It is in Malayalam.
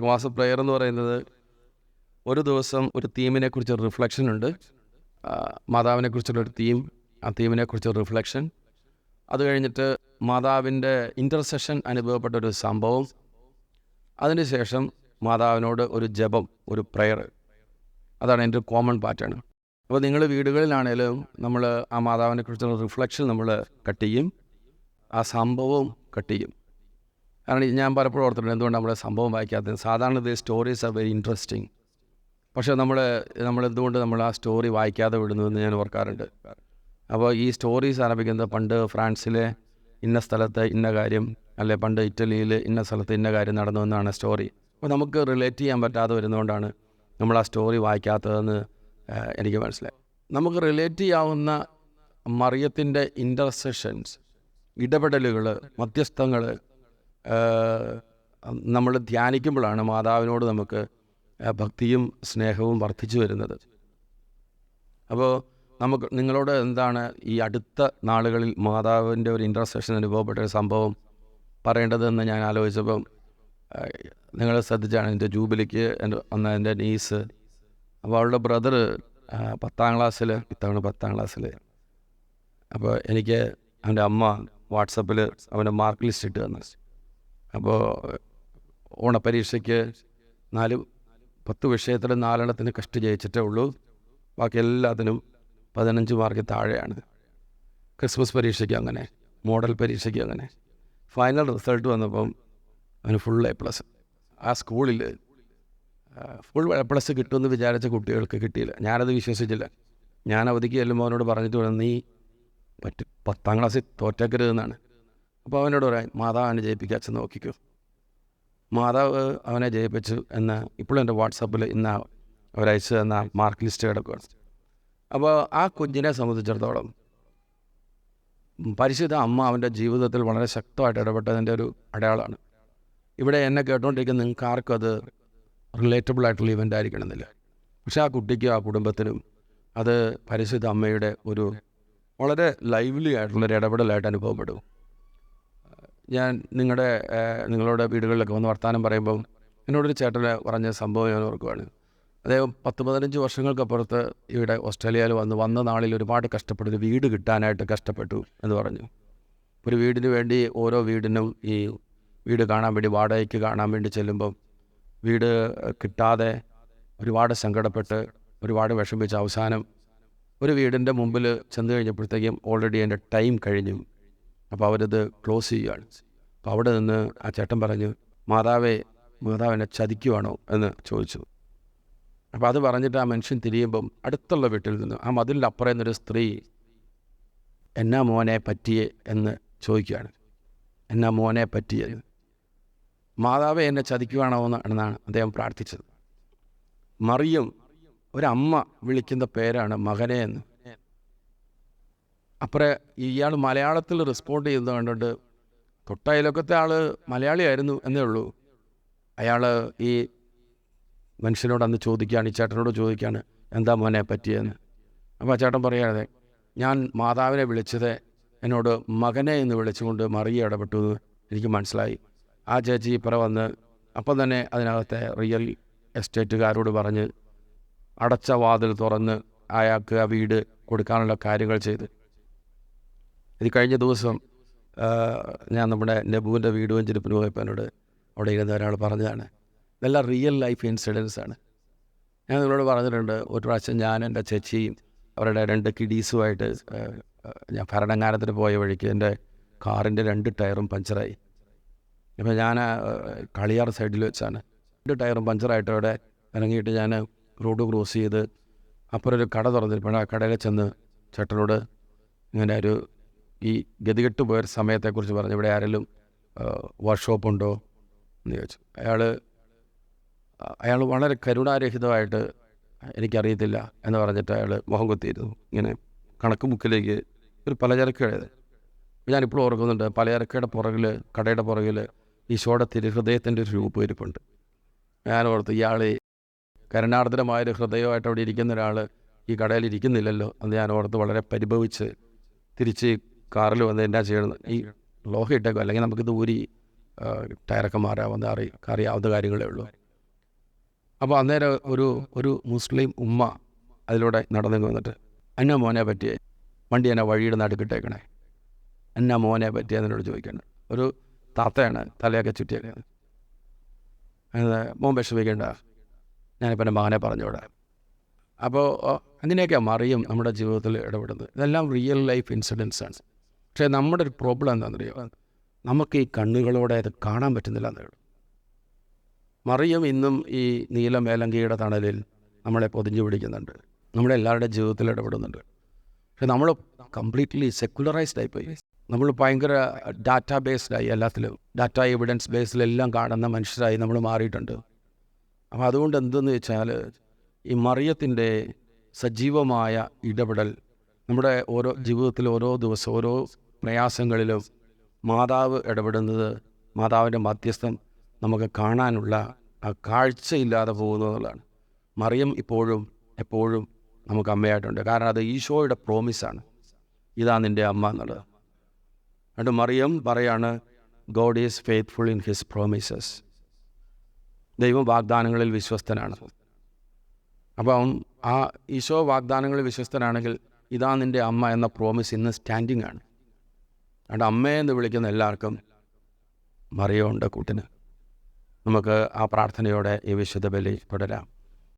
മാസ പ്രെയർ എന്ന് പറയുന്നത് ഒരു ദിവസം ഒരു തീമിനെ കുറിച്ച് റിഫ്ലക്ഷൻ ഉണ്ട്. മാതാവിനെ കുറിച്ചുള്ള ഒരു തീം ആ തീമിനെ കുറിച്ച് റിഫ്ലക്ഷൻ അത് കഴിഞ്ഞിട്ട് മാതാവിന്റെ ഇന്റർസെഷൻ അനുഭവപ്പെട്ട ഒരു സംഭവം. അതിനുശേഷം മാതാവിനോട് ഒരു ജപം ഒരു പ്രെയർ അതാണ് എന്റെ ഒരു കോമൺ പാറ്റേൺ അപ്പോൾ നിങ്ങൾ വീടുകളിലാണേലും നമ്മൾ ആ മാതാവിനെ കുറിച്ചുള്ള റിഫ്ലക്ഷൻ നമ്മൾ കട്ട് ചെയ്യും. ആ സംഭവവും കട്ട് ചെയ്യും. കാരണം ഞാൻ പലപ്പോഴും ഓർത്തിട്ടുണ്ട്. എന്തുകൊണ്ട് നമ്മുടെ സംഭവം വായിക്കാത്തത്? സാധാരണ ഇത് സ്റ്റോറീസ് ആർ വെരി ഇൻട്രസ്റ്റിംഗ് പക്ഷേ നമ്മൾ നമ്മൾ എന്തുകൊണ്ട് നമ്മൾ ആ സ്റ്റോറി വായിക്കാതെ വിടുന്നതെന്ന് ഞാൻ ഓർക്കാറുണ്ട്. അപ്പോൾ ഈ സ്റ്റോറീസ് ആരംഭിക്കുന്നത് പണ്ട് ഫ്രാൻസിലെ ഇന്ന സ്ഥലത്ത് ഇന്ന കാര്യം അല്ലെ പണ്ട് ഇറ്റലിയിൽ ഇന്ന സ്ഥലത്ത് ഇന്ന കാര്യം നടന്നു എന്നാണ് സ്റ്റോറി അപ്പോൾ നമുക്ക് റിലേറ്റ് ചെയ്യാൻ പറ്റാതെ വരുന്നതുകൊണ്ടാണ് നമ്മൾ ആ സ്റ്റോറി വായിക്കാത്തതെന്ന് എനിക്ക് മനസ്സിലായി. നമുക്ക് റിലേറ്റ് ചെയ്യാവുന്ന മറിയത്തിന്റെ ഇന്റർസെഷൻസ് ഇടപെടലുകൾ മധ്യസ്ഥങ്ങൾ നമ്മൾ ധ്യാനിക്കുമ്പോഴാണ് മാതാവിനോട് നമുക്ക് ഭക്തിയും സ്നേഹവും വർദ്ധിച്ചു വരുന്നത്. അപ്പോൾ നമുക്ക് നിങ്ങളോട് എന്താണ് ഈ അടുത്ത നാളുകളിൽ മാതാവിന്റെ ഒരു ഇൻട്രസ്ട്രക്ഷൻ അനുഭവപ്പെട്ട ഒരു സംഭവം പറയേണ്ടതെന്ന് ഞാൻ ആലോചിച്ചപ്പം നിങ്ങൾ ശ്രദ്ധിച്ചാണ് എന്റെ ജൂബിലിക്ക് എന്റെ അന്ന് എന്റെ നീസ് അപ്പോൾ അവളുടെ ബ്രദർ പത്താം ക്ലാസ്സിൽ ഇത്തവണ പത്താം ക്ലാസ്സിൽ അപ്പോൾ എനിക്ക് അവന്റെ അമ്മ വാട്സപ്പിൽ അവന്റെ മാർക്ക് ലിസ്റ്റ് ഇട്ട് തന്നു. അപ്പോൾ ഓണപ്പരീക്ഷയ്ക്ക് നാല് പത്ത് വിഷയത്തിൽ നാലെണ്ണത്തിന് കഷ്ട് ജയിച്ചിട്ടേ ഉള്ളൂ. ബാക്കി എല്ലാത്തിനും പതിനഞ്ച് മാർക്ക് താഴെയാണ്. ക്രിസ്മസ് പരീക്ഷയ്ക്ക് അങ്ങനെ മോഡൽ പരീക്ഷയ്ക്ക് അങ്ങനെ. ഫൈനൽ റിസൾട്ട് വന്നപ്പം അവന് ഫുൾ എ പ്ലസ്. ആ സ്കൂളിൽ ഫുൾ എ പ്ലസ് കിട്ടുമെന്ന് വിചാരിച്ച കുട്ടികൾക്ക് കിട്ടിയില്ല. ഞാനത് വിശ്വസിച്ചില്ല. ഞാൻ അവധിക്ക് ചെല്ലുമ്പോൾ അവനോട് പറഞ്ഞിട്ട് വേണം നീ പറ്റും പത്താം ക്ലാസ്സിൽ തോറ്റക്കരുതെന്നാണ്. അപ്പോൾ അവനോട് പറയാം മാതാവ് അവനെ ജയിപ്പിക്കുക അച്ഛൻ നോക്കിക്കോ. മാതാവ് അവനെ ജയിപ്പിച്ചു എന്ന് ഇപ്പോഴും എന്റെ വാട്സാപ്പിൽ ഇന്ന് അവരയച്ചു തന്ന മാർക്ക് ലിസ്റ്റ് കിടക്കുകയാണ് അപ്പോൾ ആ കുഞ്ഞിനെ സംബന്ധിച്ചിടത്തോളം പരിശുദ്ധ അമ്മ അവന്റെ ജീവിതത്തിൽ വളരെ ശക്തമായിട്ട് ഇടപെട്ടതിന്റെ ഒരു അടയാളമാണ്. ഇവിടെ എന്നെ കേട്ടുകൊണ്ടിരിക്കുന്ന നിങ്ങൾക്ക് ആർക്കും അത് റിലേറ്റബിൾ ആയിട്ടുള്ള ഇവന്റ് ആയിരിക്കണമെന്നില്ല. പക്ഷേ ആ കുട്ടിക്കും ആ കുടുംബത്തിനും അത് പരിശുദ്ധ അമ്മയുടെ ഒരു വളരെ ലൈവ്ലി ആയിട്ടുള്ളൊരു ഇടപെടലായിട്ട് അനുഭവപ്പെടും. ഞാൻ നിങ്ങളുടെ നിങ്ങളുടെ വീടുകളിലൊക്കെ വന്ന് വർത്തമാനം പറയുമ്പം എന്നോടൊരു ചേട്ടന് പറഞ്ഞ സംഭവം ഞാൻ ഓർക്കുവാണ്. അദ്ദേഹം പത്ത് പതിനഞ്ച് വർഷങ്ങൾക്കപ്പുറത്ത് ഇവിടെ ഓസ്ട്രേലിയയിൽ വന്ന് വന്ന നാളിൽ ഒരുപാട് കഷ്ടപ്പെട്ടു. ഒരു വീട് കിട്ടാനായിട്ട് കഷ്ടപ്പെട്ടു എന്ന് പറഞ്ഞു. ഒരു വീടിന് വേണ്ടി ഓരോ വീടിനും ഈ വീട് കാണാൻ വേണ്ടി വാടകയ്ക്ക് കാണാൻ വേണ്ടി ചെല്ലുമ്പം വീട് കിട്ടാതെ ഒരുപാട് സങ്കടപ്പെട്ട് ഒരുപാട് വിഷമിച്ച് അവസാനം ഒരു വീടിന്റെ മുമ്പിൽ ചെന്ന് കഴിഞ്ഞപ്പോഴത്തേക്കും ഓൾറെഡി എന്റെ ടൈം കഴിഞ്ഞു. അപ്പോൾ അവരത് ക്ലോസ് ചെയ്യുകയാണ്. അപ്പോൾ അവിടെ നിന്ന് ആ ചേട്ടൻ പറഞ്ഞു മാതാവേ മാതാവിനെ ചതിക്കുവാണോ? എന്ന് ചോദിച്ചു. അപ്പോൾ അത് പറഞ്ഞിട്ട് ആ മനുഷ്യൻ തിരിയുമ്പം അടുത്തുള്ള വീട്ടിൽ നിന്ന് ആ മതിലിന്റെ അപ്പുറം നിന്നൊരു സ്ത്രീ എന്നാ മോനെ പറ്റിയേ? എന്ന് ചോദിക്കുകയാണ്. എന്നാ മോനെ പറ്റിയേ? മാതാവെ എന്നെ ചതിക്കുവാണോ? എന്ന് എന്നാണ് അദ്ദേഹം പ്രാർത്ഥിച്ചത്. മറിയം ഒരമ്മ വിളിക്കുന്ന പേരാണ് മകനെ എന്ന്. അപ്പറേ ഇയാൾ മലയാളത്തിൽ റെസ്പോണ്ട് ചെയ്യുന്നത് കണ്ടിട്ട് തൊട്ടയലൊക്കത്തെ ആൾ മലയാളിയായിരുന്നു എന്നേ ഉള്ളൂ. അയാൾ ഈ മനുഷ്യനോട് അന്ന് ചോദിക്കുകയാണ് ഈ ചേട്ടനോട് ചോദിക്കുകയാണ് എന്താ മോനെ പറ്റിയെന്ന്? അപ്പോൾ ആ ചേട്ടൻ പറയാതെ ഞാൻ മാതാവിനെ വിളിച്ചത് എന്നോട് മകനെ എന്ന് വിളിച്ചുകൊണ്ട് മറിയ ഇടപെട്ടു എന്ന് എനിക്ക് മനസ്സിലായി. ആ ചേച്ചി ഇപ്പറ വന്ന് അപ്പം തന്നെ അതിനകത്തെ റിയൽ എസ്റ്റേറ്റുകാരോട് പറഞ്ഞ് അടച്ച വാതിൽ തുറന്ന് അയാൾക്ക് ആ വീട് കൊടുക്കാനുള്ള കാര്യങ്ങൾ ചെയ്ത് ഇത് കഴിഞ്ഞ ദിവസം ഞാൻ നമ്മുടെ നെബുവിന്റെ വീട് വെഞ്ചിരിപ്പിന് പോയപ്പോൾ എന്നോട് അവിടെ ഇരുന്ന ഒരാൾ പറഞ്ഞതാണ് ഇതെല്ലാം റിയൽ ലൈഫ് ഇൻസിഡൻസ് ആണ്. ഞാൻ നിങ്ങളോട് പറഞ്ഞിട്ടുണ്ട് ഒരു പ്രാവശ്യം ഞാൻ എന്റെ ചേച്ചിയും അവരുടെ രണ്ട് കിഡീസുമായിട്ട് ഞാൻ ഭരണങ്ങാനത്തിന് പോയ വഴിക്ക് എന്റെ കാറിന്റെ രണ്ട് ടയറും പഞ്ചറായി. അപ്പോൾ ഞാൻ കളിയാർ സൈഡിൽ വെച്ചാണ്. രണ്ട് ടയറും പഞ്ചറായിട്ട് അവിടെ ഇറങ്ങിയിട്ട് ഞാൻ റോഡ് ക്രോസ് ചെയ്ത് അപ്പുറം ഒരു കട തുറന്നിരിപ്പണം ആ കടയിൽ ചെന്ന് ചേട്ടനോട് ഇങ്ങനെ ഒരു ഈ ഗതികെട്ട് പോയൊരു സമയത്തെക്കുറിച്ച് പറഞ്ഞു ഇവിടെ ആരെങ്കിലും വർക്ക്ഷോപ്പ് ഉണ്ടോ എന്ന് ചോദിച്ചു. അയാൾ അയാൾ വളരെ കരുണാരഹിതമായിട്ട് എനിക്കറിയത്തില്ല എന്ന് പറഞ്ഞിട്ട് അയാൾ മുഖം കുത്തിയിരുന്നു. ഇങ്ങനെ കണക്ക് ബുക്കിലേക്ക് ഒരു പലചരക്ക് എഴുതി ഞാനിപ്പോഴും ഓർക്കുന്നുണ്ട് പലചരക്കയുടെ പുറകിൽ കടയുടെ പുറകിൽ ഈശോയുടെ തിരുഹൃദയത്തിന്റെ ഒരു രൂപം ഇരിപ്പുണ്ട്. ഞാൻ ഓർത്ത് ഇയാൾ കരുണാർദ്രമായൊരു ഹൃദയമായിട്ട് അവിടെ ഇരിക്കുന്ന ഒരാൾ ഈ കടയിൽ ഇരിക്കുന്നില്ലല്ലോ അത് ഞാൻ ഓർത്ത് വളരെ പരിഭവിച്ച് തിരിച്ച് കാറിൽ വന്ന് എന്നാ ചെയ്യണം ഈ ലോഹ ഇട്ടേക്കും? അല്ലെങ്കിൽ നമുക്കിത് ഊരി ടയറൊക്കെ മാറാവുന്ന അറി അറിയാവുന്ന കാര്യങ്ങളേ ഉള്ളൂ. അപ്പോൾ അന്നേരം ഒരു ഒരു മുസ്ലിം ഉമ്മ അതിലൂടെ നടന്നു വന്നിട്ട് അന്ന മോനെ പറ്റിയ വണ്ടി എന്നെ വഴിയുടെ നടുക്കിട്ടേക്കണേ അന്ന മോനെ പറ്റിയ? എന്നോട് ചോദിക്കണം. ഒരു താത്തയാണ് തലയൊക്കെ ചുറ്റിയൊക്കെ മോൻ വിഷമിക്കേണ്ട. ഞാനിപ്പോൾ എന്റെ മകനെ പറഞ്ഞോടെ. അപ്പോൾ അങ്ങനെയൊക്കെയാണ് മറിയും നമ്മുടെ ജീവിതത്തിൽ ഇടപെടുന്നത്. ഇതെല്ലാം റിയൽ ലൈഫ് ഇൻസിഡൻസ് ആണ്. പക്ഷേ നമ്മുടെ ഒരു പ്രോബ്ലം എന്താണെന്നറിയോ നമുക്ക് ഈ കണ്ണുകളോടെ അത് കാണാൻ പറ്റുന്നില്ല എന്ന് ഉള്ളൂ. മറിയം ഇന്നും ഈ നീലമേലങ്കിയുടെ തണലിൽ നമ്മളെ പൊതിഞ്ഞു പിടിക്കുന്നുണ്ട്. നമ്മുടെ എല്ലാവരുടെ ജീവിതത്തിൽ ഇടപെടുന്നുണ്ട്. പക്ഷെ നമ്മൾ കംപ്ലീറ്റ്ലി സെക്കുലറൈസ്ഡ് ആയിപ്പോയി. നമ്മൾ ഭയങ്കര ഡാറ്റാ ബേസ്ഡായി എല്ലാത്തിലും. ഡാറ്റ എവിഡൻസ് ബേസിലെല്ലാം കാണുന്ന മനുഷ്യരായി നമ്മൾ മാറിയിട്ടുണ്ട്. അപ്പോൾ അതുകൊണ്ട് എന്തെന്ന് വെച്ചാൽ ഈ മറിയത്തിന്റെ സജീവമായ ഇടപെടൽ നമ്മുടെ ഓരോ ജീവിതത്തിൽ ഓരോ ദിവസം ഓരോ പ്രയാസങ്ങളിലും മാതാവ് ഇടപെടുന്നത് മാതാവിന്റെ മധ്യസ്ഥം നമുക്ക് കാണാനുള്ള ആ കാഴ്ചയില്ലാതെ പോകുന്നതാണ് മറിയം ഇപ്പോഴും എപ്പോഴും നമുക്ക് അമ്മയായിട്ടുണ്ട്. കാരണം അത് ഈശോയുടെ പ്രോമിസാണ് ഇതാ നിന്റെ അമ്മ എന്നുള്ളത്. എന്നിട്ട് മറിയം പറയാണ് God is faithful in his promises ദൈവം വാഗ്ദാനങ്ങളിൽ വിശ്വസ്തനാണ്. അപ്പം ആ ഈശോ വാഗ്ദാനങ്ങളിൽ വിശ്വസ്തനാണെങ്കിൽ ഇതാ നിന്റെ അമ്മ എന്ന പ്രോമിസ് ഇന്ന് സ്റ്റാൻഡിങ് ആണ്. അതുകൊണ്ട് അമ്മയെന്ന് വിളിക്കുന്ന എല്ലാവർക്കും മറിയോണ്ട് കൂട്ടിന്. നമുക്ക് ആ പ്രാർത്ഥനയോടെ ഈ വിശുദ്ധ ബലി തുടരാം.